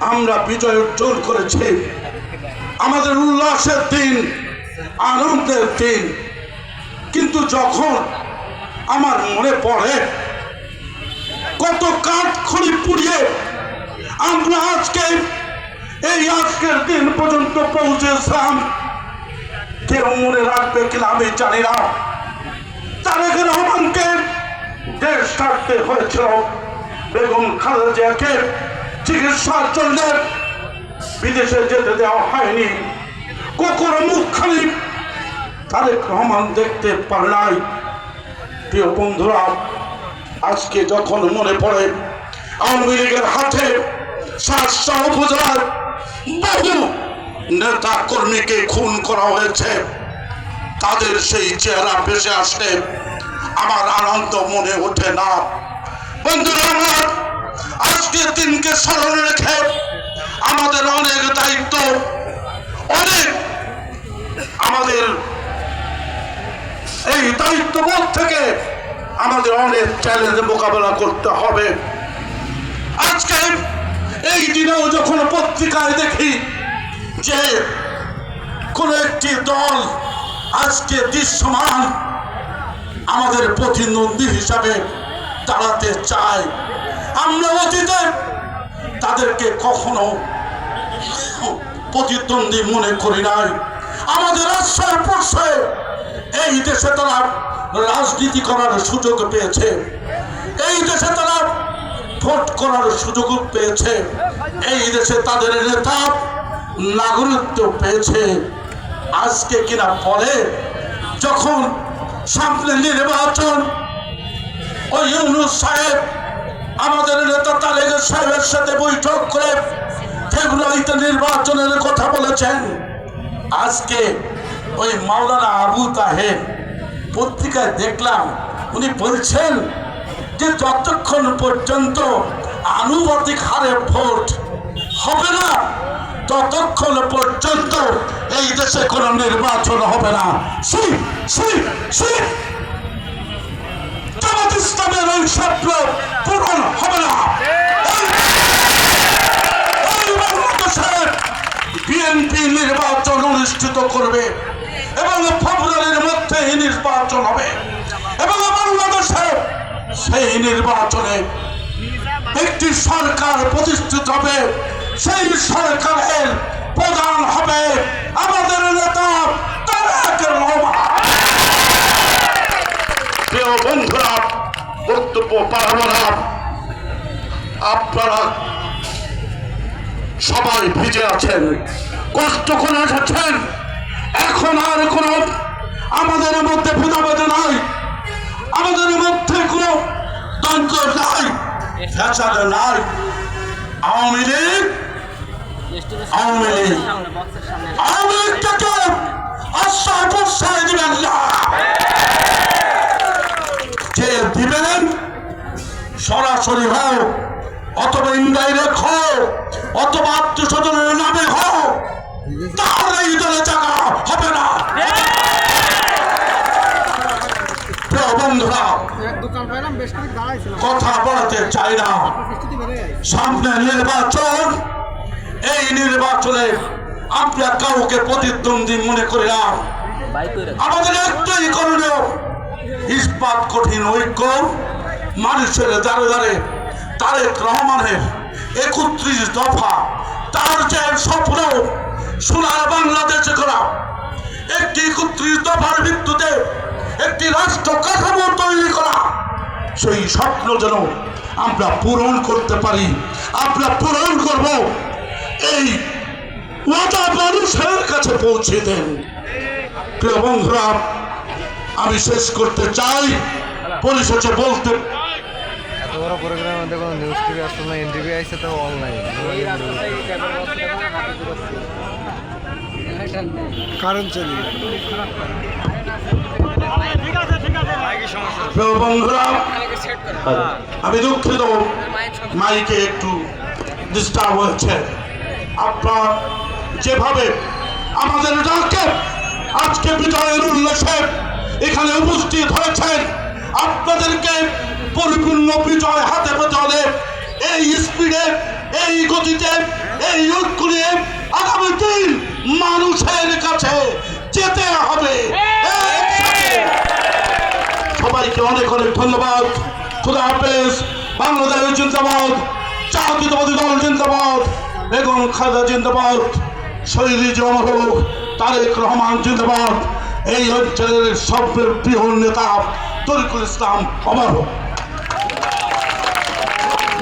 আমরা বিজয় অর্জন করেছি। আমাদের উল্লাসের দিন, আনন্দের দিন। কিন্তু যখন আমার মনে পড়ে, কত কাঠ খড়ি পুড়িয়ে আমরা আজকে এই আজকের দিন পর্যন্ত পৌঁছেছিলাম। কেউ মনে রাখবে কিনা আমি জানি না। তারেক রহমানকে দেশ ছাড়তে হয়েছিল। বেগম খালেদা জিয়াকে চিকিৎসার জন্য বিদেশে যেতে দেওয়া হয়নি। কখনো মুখখানি তারেক রহমান দেখতে পারে নাই। প্রিয় বন্ধুরা, আজকে যখন মনে পড়ে, আওয়ামী লীগের হাতে সাতশো উপজেলার বহু নেতা কর্মীকে খুন করা হয়েছে। তাদের সেই চেহারা ভেসে আসলে আমার আনন্দ মনে ওঠে না। বন্ধুরা, আমার আজকের দিনকে স্মরণে রেখে আমাদের অনেক দায়িত্ব, অনেক আমাদের এই দায়িত্ববোধ থেকে আমাদের অনেক চ্যালেঞ্জ মোকাবেলা করতে হবে। আজকে এই দিনেও যখন পত্রিকায় দেখি যে কোন একটি দল আজকে দৃশ্যমান আমাদের প্রতিদ্বন্দ্বী হিসাবে দাঁড়াতে চায় আমরা অতীতে তাদেরকে কখনো প্রতিদ্বন্দ্বী মনে করি নাই। আমাদের আশ্রয় প্রশ্রয় এই দেশে তারা রাজনীতি করার সুযোগ পেয়েছে। এই দেশে তারা ভোট করার সুযোগ পেয়েছে। এই দেশে তাদের নেতা নাগরিকত্ব পেয়েছে। আজকে কিনা পরে যখন সামনে নির্বাচন ওই ইউনুস সাহেব, আমাদের নেতা তারেক সাহেবের সাথে বৈঠক করে ফেব্রুয়ারিতে নির্বাচনের কথা বলেছেন। আজকে ওই মাওলানা আবু তাহেব পত্রিকায় দেখলাম, উনি বলছেন যে যতক্ষণ পর্যন্ত আনুপাতিক হারে ভোট হবে না, ততক্ষণ পর্যন্ত এই দেশে কোনো নির্বাচন হবে না। সেই সেই জামাত নির্বাচন অনুষ্ঠিত করবে এবং ফেব্রুয়ারির মধ্যে এই নির্বাচন হবে এবং বাংলাদেশে সেই নির্বাচনে একটি সরকার প্রতিষ্ঠিত হবে, সেই সরকারের প্রধান হবে আমাদের নেতা তারেক প্রিয় বন্ধুরা বক্তব্য পারব না আপনারা ভিজে আছেন, কষ্ট করে এসেছেন। এখন আর কোনো আমাদের মধ্যে ভেদাভেদ নাই। আমাদের মধ্যে কোনো দ্বন্দ্ব নাই নাই। আওয়ামী লীগ আওয়ামী লীগ। আওয়ামী লীগটাকে প্রশ্রয় দিবেন না। যে দিবেন, সরাসরি হোক, অথবা ইনডাইরেক্ট হোক অথবা আত্মীয় স্বজনের নামে হোক তাহলে এই দলে জায়গা হবে না। বন্ধুরা, কথা বলতে চাই না। সামনে নির্বাচন, এই নির্বাচনে আমরা কাউকে প্রতিদ্বন্দ্বী মনে করি না। আমাদের একটাই করণীয়, ইস্পাত কঠিন ঐক্য, মানুষের দাঁড়ে দাঁড়ে তারেক রহমানের একত্রিশ দফা তার যে স্বপ্ন সোনার বাংলাদেশে করা, একটি একত্রিশ দফার ভিত্তিতে একটি রাষ্ট্র কাঠামো তৈরি করা, সেই স্বপ্ন যেন আমরা পূরণ করতে পারি। আমরা পূরণ করব। এই ওয়াদা মানুষের কাছে পৌঁছে দেন। প্রিয় বন্ধুরা, আমি শেষ করতে চাই। পরিশেষে বলতে এত বড় প্রোগ্রামে দেখো নিউজ টিভি আসতো না এনটিভি আইসে তো অনলাইন কারেন্ট চলে। বন্ধুরা আমি দুঃখিত। মাইকে একটু ডিস্টার্ব হয়েছে আপনার যেভাবে আমাদের ডাকে আজকে বিজয়ের উল্লাসে এখানে উপস্থিত হয়েছেন আপনাদেরকে পরিপূর্ণ বিজয় হাতে পেতে হলে এই স্পিডে, এই গতিতে, এই ঐক্য নিয়ে আগামী দিন মানুষের কাছে যেতে হবে। সবাইকে অনেক অনেক ধন্যবাদ। খুদা হাফেজ। বাংলাদেশ জিন্দাবাদ। জাতীয়তাবাদী দল জিন্দাবাদ বেগম খালেদা জিন্দাবাদ। শহীদ জমর তারেক রহমান জিন্দাবাদ। এই অঞ্চলের সবের বৃহৎ নেতা তরিকুল ইসলাম, অমর হোক।